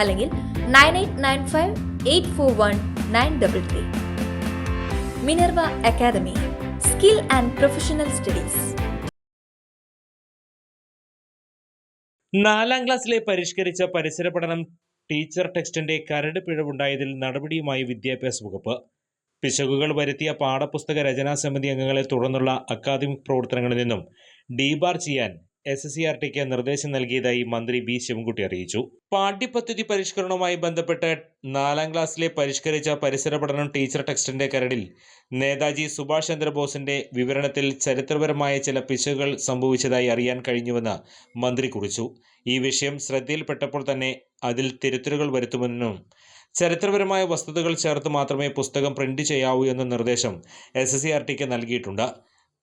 അല്ലെങ്കിൽ nine eight nine five eight four one nine double three. Minerva academy skill and professional studies. നാലാം ക്ലാസ്സിലെ പരിഷ്കരിച്ച പരിസര പഠനം ടീച്ചർ ടെക്സ്റ്റിന്റെ കരട് പിഴവുണ്ടായതിൽ നടപടിയുമായി വിദ്യാഭ്യാസ വകുപ്പ്. പിശകുകൾ വരുത്തിയ പാഠപുസ്തക രചനാ സമിതി അംഗങ്ങളെ തുടർന്നുള്ള അക്കാദമിക് പ്രവർത്തനങ്ങളിൽ നിന്നും ഡീബാർ ചെയ്യാൻ എസ് സി ആർ ടിക്ക് നിർദ്ദേശം നൽകിയതായി മന്ത്രി ബി ശിവൻകുട്ടി അറിയിച്ചു. പാഠ്യപദ്ധതി പരിഷ്കരണവുമായി ബന്ധപ്പെട്ട് നാലാം ക്ലാസ്സിലെ പരിഷ്കരിച്ച പരിസര പഠനം ടീച്ചർ ടെക്സ്റ്റിന്റെ കരടിൽ നേതാജി സുഭാഷ് ചന്ദ്രബോസിന്റെ വിവരണത്തിൽ ചരിത്രപരമായ ചില പിശകുകൾ സംഭവിച്ചതായി അറിയാൻ കഴിഞ്ഞുവെന്ന് മന്ത്രി കുറിച്ചു. ഈ വിഷയം ശ്രദ്ധയിൽപ്പെട്ടപ്പോൾ തന്നെ അതിൽ തിരുത്തലുകൾ വരുത്തുമെന്നും ചരിത്രപരമായ വസ്തുതകൾ ചേർത്ത് മാത്രമേ പുസ്തകം പ്രിന്റ് ചെയ്യാവൂ എന്ന നിർദ്ദേശം എസ് നൽകിയിട്ടുണ്ട്.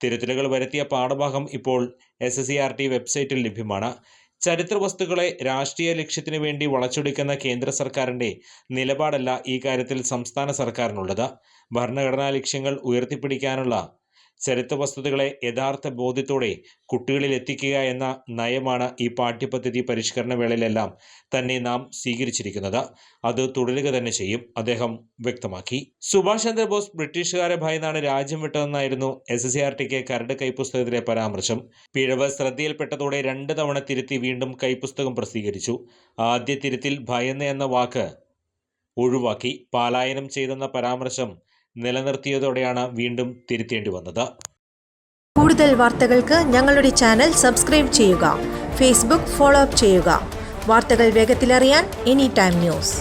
തിരുത്തലുകൾ വരുത്തിയ പാഠഭാഗം ഇപ്പോൾ എസ് എസ് ടി വെബ്സൈറ്റിൽ ലഭ്യമാണ്. ചരിത്ര വസ്തുക്കളെ രാഷ്ട്രീയ ലക്ഷ്യത്തിനു വേണ്ടി വളച്ചൊടിക്കുന്ന കേന്ദ്ര സർക്കാരിന്റെ നിലപാടല്ല ഈ കാര്യത്തിൽ സംസ്ഥാന സർക്കാരിനുള്ളത്. ഭരണഘടനാ ലക്ഷ്യങ്ങൾ ഉയർത്തിപ്പിടിക്കാനുള്ള ചരിത്ര വസ്തുതകളെ യഥാർത്ഥ ബോധ്യത്തോടെ കുട്ടികളിൽ എത്തിക്കുക എന്ന നയമാണ് ഈ പാഠ്യപദ്ധതി പരിഷ്കരണ വേളയിലെല്ലാം തന്നെ നാം സ്വീകരിച്ചിരിക്കുന്നത്. അത് തുടരുക തന്നെ ചെയ്യും അദ്ദേഹം വ്യക്തമാക്കി. സുഭാഷ് ചന്ദ്രബോസ് ബ്രിട്ടീഷുകാരെ ഭയന്നാണ് രാജ്യം വിട്ടതെന്നായിരുന്നു എസ് എസ് സി ആർ ടിക്ക് കരട് കൈപ്പുസ്തകത്തിലെ പരാമർശം. പിഴവ് ശ്രദ്ധയിൽപ്പെട്ടതോടെ രണ്ട് തവണ തിരുത്തി വീണ്ടും കൈപ്പുസ്തകം പ്രസിദ്ധീകരിച്ചു. ആദ്യ തിരുത്തിൽ ഭയന്ന് എന്ന വാക്ക് ഒഴിവാക്കി. പാലായനം ചെയ്തെന്ന പരാമർശം നിലനിർത്തിയതോടെയാണ് വീണ്ടും തിരുത്തേണ്ടി വന്നത്. കൂടുതൽ വാർത്തകൾക്ക് ഞങ്ങളുടെ ചാനൽ സബ്സ്ക്രൈബ് ചെയ്യുക ഫേസ്ബുക്ക് ഫോളോ അപ്പ് ചെയ്യുക. വാർത്തകൾ വേഗത്തിലറിയാൻ എനി ടൈം ന്യൂസ്.